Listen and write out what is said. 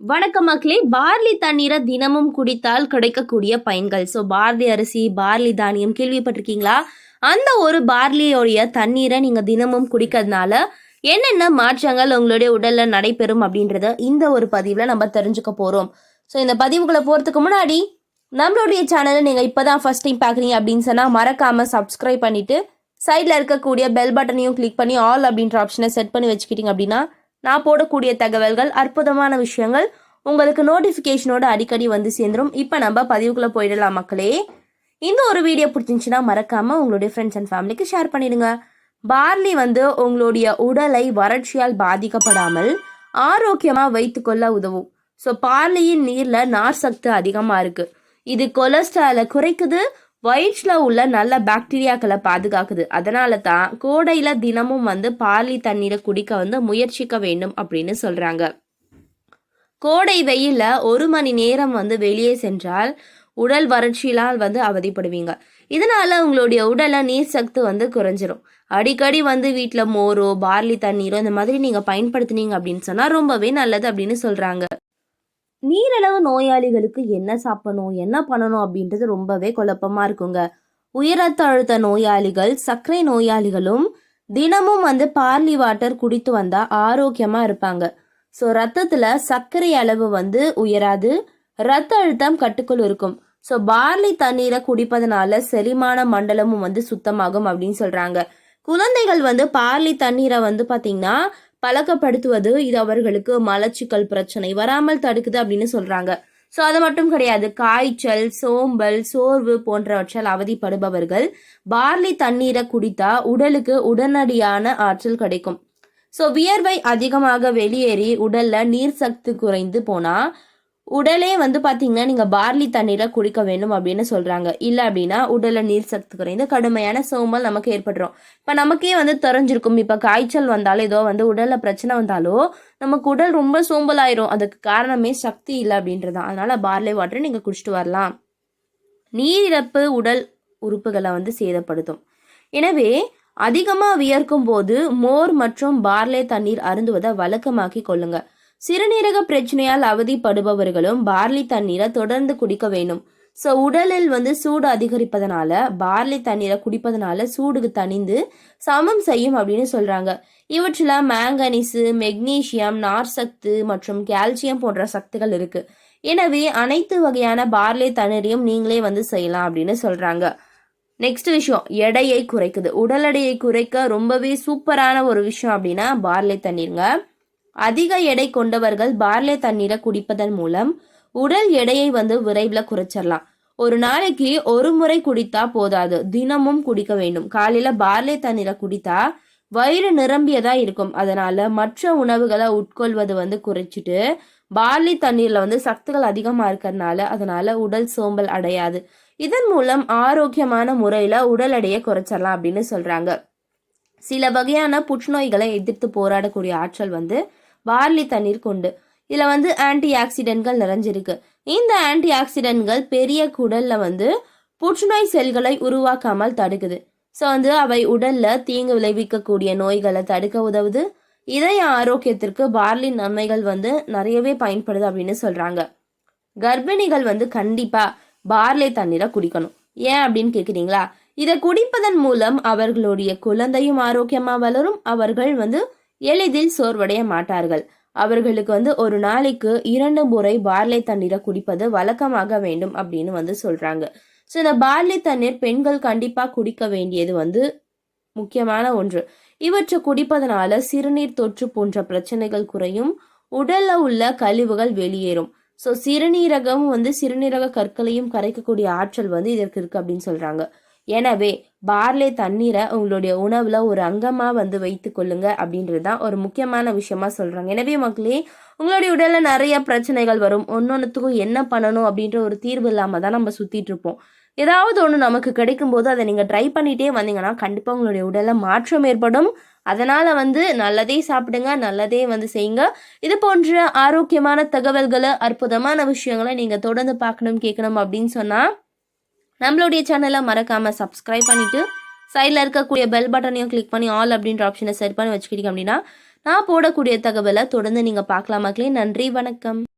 வணக்கம் மக்களே. பார்லி தண்ணீரை தினமும் குடித்தால் கிடைக்கக்கூடிய பயன்கள். ஸோ பார்லி அரிசி பார்லி தானியம் கேள்விப்பட்டிருக்கீங்களா? அந்த ஒரு பார்லியோடைய தண்ணீரை நீங்கள் தினமும் குடிக்கிறதுனால என்னென்ன மாற்றங்கள் உங்களுடைய உடலில் நடைபெறும் அப்படின்றத இந்த ஒரு பதிவில் நம்ம தெரிஞ்சுக்க போகிறோம் ஸோ இந்த பதிவுகளை போகிறதுக்கு முன்னாடி நம்மளுடைய சேனலை நீங்கள் இப்போ தான் ஃபஸ்ட் டைம் பார்க்குறீங்க அப்படின்னு சொன்னால் மறக்காமல் சப்ஸ்கிரைப் பண்ணிவிட்டு சைடில் இருக்கக்கூடிய பெல் பட்டனையும் கிளிக் பண்ணி ஆல் அப்படின்ற ஆப்ஷனை செட் பண்ணி வச்சுக்கிட்டிங்க அப்படின்னா நான் போடக்கூடிய தகவல்கள் அற்புதமான விஷயங்கள் உங்களுக்கு நோட்டிஃபிகேஷனோட அடிக்கடி வந்து சேர்ந்துடும் இப்போ நம்ம பதிவுக்குள்ளே போயிடலாம் மக்களே. இந்த ஒரு வீடியோ பிடிச்சிருந்துச்சுன்னா மறக்காமல் உங்களுடைய ஃப்ரெண்ட்ஸ் அண்ட் ஃபேமிலிக்கு ஷேர் பண்ணிடுங்க. பார்லி வந்து உங்களுடைய உடலை வறட்சியால் பாதிக்கப்படாமல் ஆரோக்கியமாக வைத்துக்கொள்ள உதவும். ஸோ பார்லியின் நீரில் நார் சத்து அதிகமாக இருக்குது இது கொலஸ்ட்ராலை குறைக்குது வயிற்றில் உள்ள நல்ல பாக்டீரியாக்களை பாதுகாக்குது. அதனால தான் கோடையில் தினமும் வந்து பார்லி தண்ணீரை குடிக்க வந்து முயற்சிக்க வேண்டும் அப்படின்னு சொல்கிறாங்க கோடை வெயிலில் ஒரு மணி நேரம் வந்து வெளியே சென்றால் உடல் வறட்சியினால் வந்து அவதிப்படுவீங்க. இதனால் உங்களுடைய உடலை நீர் சத்து வந்து குறைஞ்சிரும். அடிக்கடி வந்து வீட்டில் மோரோ பார்லி தண்ணீரோ இந்த மாதிரி நீங்கள் பயன்படுத்தினீங்க அப்படின்னு சொன்னால் ரொம்பவே நல்லது அப்படின்னு சொல்கிறாங்க நீரிழவு நோயாளிகளுக்கு என்ன சாப்பிடணும் என்ன பண்ணணும் அப்படின்றது ரொம்பவே குழப்பமாக இருக்குங்க. உயரத்த அழுத்த நோயாளிகள் சர்க்கரை நோயாளிகளும் தினமும் வந்து பார்லி வாட்டர் குடித்து வந்தால் ஆரோக்கியமாக இருப்பாங்க. ஸோ ரத்தத்தில் சர்க்கரை அளவு வந்து உயராது ரத்த அழுத்தம் கட்டுக்குள் இருக்கும். ஸோ பார்லி தண்ணீரை குடிப்பதனால செரிமான மண்டலமும் வந்து சுத்தமாகும் அப்படின்னு சொல்கிறாங்க குழந்தைகள் வந்து பார்லி தண்ணீரை வந்து பார்த்திங்கன்னா பழக்கப்படுத்துவது இது அவர்களுக்கு மலச்சிக்கல் பிரச்சனை வராமல் தடுக்குது அப்படின்னு சொல்றாங்க. ஸோ அது மட்டும் கிடையாது. காய்ச்சல் சோம்பல் சோர்வு போன்றவற்றால் அவதிப்படுபவர்கள் பார்லி தண்ணீரை குடித்தா உடலுக்கு உடனடியான ஆற்றல் கிடைக்கும். ஸோ வியர்வை அதிகமாக வெளியேறி உடல்ல நீர் சக்தி குறைந்து போனா உடலே வந்து பார்த்தீங்கன்னா நீங்கள் பார்லி தண்ணீரை குடிக்க வேண்டும் அப்படின்னு சொல்கிறாங்க இல்லை அப்படின்னா உடலில் நீர் சக்தி குறைந்து கடுமையான சோம்பல் நமக்கு ஏற்பட்டுரும். இப்போ நமக்கே வந்து தெரிஞ்சிருக்கும். இப்போ காய்ச்சல் வந்தாலும் ஏதோ வந்து உடலில் பிரச்சனை வந்தாலோ நமக்கு உடல் ரொம்ப சோம்பலாயிரும். அதுக்கு காரணமே சக்தி இல்லை அப்படின்றது தான். அதனால் பார்லி வாட்டரை நீங்கள் குடிச்சிட்டு வரலாம். நீரிழப்பு உடல் உறுப்புகளை வந்து சேதப்படுத்தும். எனவே அதிகமாக வியர்க்கும் போது மோர் மற்றும் பார்லே தண்ணீர் அருந்துவதை வழக்கமாக்கி கொள்ளுங்கள் சிறுநீரக பிரச்சனையால் அவதிப்படுபவர்களும் பார்லி தண்ணீரை தொடர்ந்து குடிக்க வேண்டும். ஸோ உடலில் வந்து சூடு அதிகரிப்பதனால பார்லி தண்ணீரை குடிப்பதனால சூடுக்கு தணிந்து சமம் செய்யும் அப்படின்னு சொல்கிறாங்க இவற்றில் மேங்கனீஸு மெக்னீசியம் நார்சத்து மற்றும் கால்சியம் போன்ற சக்திகள் இருக்குது எனவே அனைத்து வகையான பார்லி தண்ணீரையும் நீங்களே வந்து செய்யலாம் அப்படின்னு சொல்கிறாங்க நெக்ஸ்ட் விஷயம் எடையை குறைக்குது. உடல் எடையை குறைக்க ரொம்பவே சூப்பரான ஒரு விஷயம் அப்படின்னா பார்லி தண்ணீருங்க. அதிக எடை கொண்டவர்கள் பார்லே தண்ணீரை குடிப்பதன் மூலம் உடல் எடையை வந்து விரைவில் குறைச்சிடலாம் ஒரு நாளைக்கு ஒரு முறை குடித்தா போதாது. தினமும் குடிக்க வேண்டும். காலையில பார்லே தண்ணீரை குடித்தா வயிறு நிரம்பியதா இருக்கும். அதனால மற்ற உணவுகளை உட்கொள்வது வந்து குறைச்சிட்டு பார்லி தண்ணீர்ல வந்து சத்துக்கள் அதிகமா இருக்கிறதுனால அதனால உடல் சோம்பல் அடையாது. இதன் மூலம் ஆரோக்கியமான முறையில உடல் எடையை குறைச்சிடலாம் அப்படின்னு சொல்றாங்க. சில வகையான புற்றுநோய்களை எதிர்த்து போராடக்கூடிய ஆற்றல் வந்து பார்லி தண்ணீர் கொண்டு. இதில் வந்து ஆன்டி ஆக்சிடென்ட்கள் நிறைஞ்சிருக்கு. இந்த ஆன்டி ஆக்சிடென்ட்கள் பெரிய குடலில் வந்து புற்றுநோய் செல்களை உருவாக்காமல் தடுக்குது. ஸோ வந்து அவை உடலில் தீங்கு விளைவிக்கக்கூடிய நோய்களை தடுக்க உதவுது. இதய ஆரோக்கியத்திற்கு பார்லி நன்மைகள் வந்து நிறையவே பயன்படுது அப்படின்னு சொல்கிறாங்க கர்ப்பிணிகள் வந்து கண்டிப்பாக பார்லி தண்ணீரை குடிக்கணும். ஏன் அப்படின்னு கேட்குறீங்களா இதை குடிப்பதன் மூலம் அவர்களுடைய குழந்தையும் ஆரோக்கியமாக வளரும். அவர்கள் வந்து எளிதில் சோர்வடைய மாட்டார்கள். அவர்களுக்கு வந்து ஒரு நாளைக்கு இரண்டு முறை பார்லை தண்ணீரை குடிப்பது வழக்கமாக வேண்டும் அப்படின்னு வந்து சொல்றாங்க. ஸோ இந்த பார்லி தண்ணீர் பெண்கள் கண்டிப்பாக குடிக்க வேண்டியது வந்து முக்கியமான ஒன்று. இவற்றை குடிப்பதனால சிறுநீர் தொற்று போன்ற பிரச்சனைகள் குறையும். உடல்ல உள்ள கழிவுகள் வெளியேறும். ஸோ சிறுநீரகம் வந்து சிறுநீரக கற்களையும் கரைக்கக்கூடிய ஆற்றல் வந்து இதற்கு இருக்கு அப்படின்னு சொல்றாங்க. எனவே பார்லே தண்ணீரை உங்களுடைய உணவில் ஒரு அங்கமாக வந்து வைத்து கொள்ளுங்க அப்படின்றது தான் ஒரு முக்கியமான விஷயமா சொல்கிறாங்க எனவே மக்களே உங்களுடைய உடலில் நிறைய பிரச்சனைகள் வரும். ஒன்றொன்றுத்துக்கும் என்ன பண்ணணும் அப்படின்ற ஒரு தீர்வு இல்லாமல் தான் நம்ம சுற்றிட்டு இருப்போம். ஏதாவது ஒன்று நமக்கு கிடைக்கும் போது அதை நீங்கள் ட்ரை பண்ணிகிட்டே வந்தீங்கன்னா கண்டிப்பாக உங்களுடைய உடலில் மாற்றம் ஏற்படும். அதனால் வந்து நல்லதே சாப்பிடுங்க நல்லதே வந்து செய்யுங்க. இது போன்ற ஆரோக்கியமான தகவல்களை அற்புதமான விஷயங்களை நீங்கள் தொடர்ந்து பார்க்கணும் கேட்கணும் அப்படின்னு சொன்னால் நம்மளுடைய சேனலை மறக்காமல் சப்ஸ்கிரைப் பண்ணிவிட்டு சைடில் இருக்கக்கூடிய பெல் பட்டனையும் கிளிக் பண்ணி ஆல் அப்படின்ற ஆப்ஷனை செட் பண்ணி வச்சுக்கிட்டீங்க அப்படின்னா நான் போடக்கூடிய தகவலை தொடர்ந்து நீங்கள் பார்க்கலாம் மக்களே நன்றி வணக்கம்.